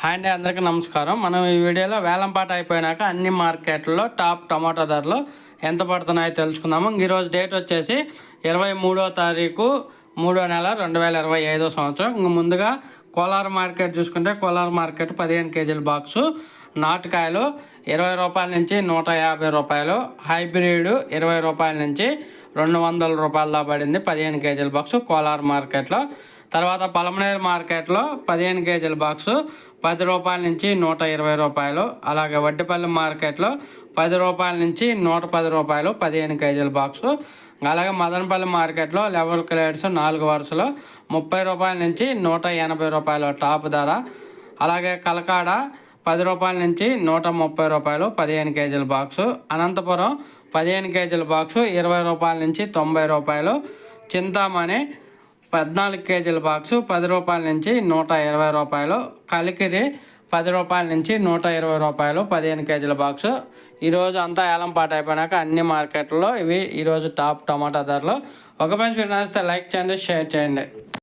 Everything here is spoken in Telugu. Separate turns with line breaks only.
హాయ్ అండి అందరికీ నమస్కారం. మనం ఈ వీడియోలో వేలంపాట అయిపోయినాక అన్ని మార్కెట్లలో టాప్ టమాటా ధరలు ఎంత పడుతున్నాయో తెలుసుకుందాము. ఈరోజు డేట్ వచ్చేసి ఇరవై మూడో తారీఖు మూడో నెల రెండు వేల ఇరవై ఐదో సంవత్సరం. ఇంక ముందుగా కోలార్ మార్కెట్ చూసుకుంటే కోలార్ మార్కెట్ పదిహేను కేజీల బాక్సు. నాటుకాయలు ఇరవై రూపాయల నుంచి నూట యాభై రూపాయలు. హైబ్రిడ్ ఇరవై రూపాయల నుంచి రెండు వందల రూపాయల పడింది. పదిహేను కేజీల బాక్సు కోలార్ మార్కెట్లో తర్వాత పలమనేరు మార్కెట్లో పదిహేను కేజీల బాక్సు పది రూపాయల నుంచి నూట ఇరవై రూపాయలు. అలాగే వడ్డిపల్లి మార్కెట్లో పది రూపాయల నుంచి నూట పది రూపాయలు పదిహేను కేజీల బాక్సు అలాగే మదనపల్లి మార్కెట్లో లెవెల్ క్లేడ్స్ నాలుగు వరుసలు ముప్పై రూపాయల నుంచి నూట ఎనభై రూపాయలు టాప్ ధర. అలాగే కలకాడ పది రూపాయల నుంచి నూట ముప్పై రూపాయలు పదిహేను కేజీల బాక్సు. అనంతపురం పదిహేను కేజీల బాక్సు ఇరవై రూపాయల నుంచి తొంభై రూపాయలు. చింతామణి పద్నాలుగు కేజీల బాక్సు పది రూపాయల నుంచి నూట ఇరవై రూపాయలు. కలికిరి పది రూపాయల నుంచి నూట ఇరవై రూపాయలు పదిహేను కేజీల బాక్సు. ఈరోజు అంతా ఏలం పాట అయిపోయినాక అన్ని మార్కెట్లో ఇవి ఈరోజు టాప్ టమాటా ధరలు. ఒక మంచి నచ్చితే లైక్ చేయండి షేర్ చేయండి.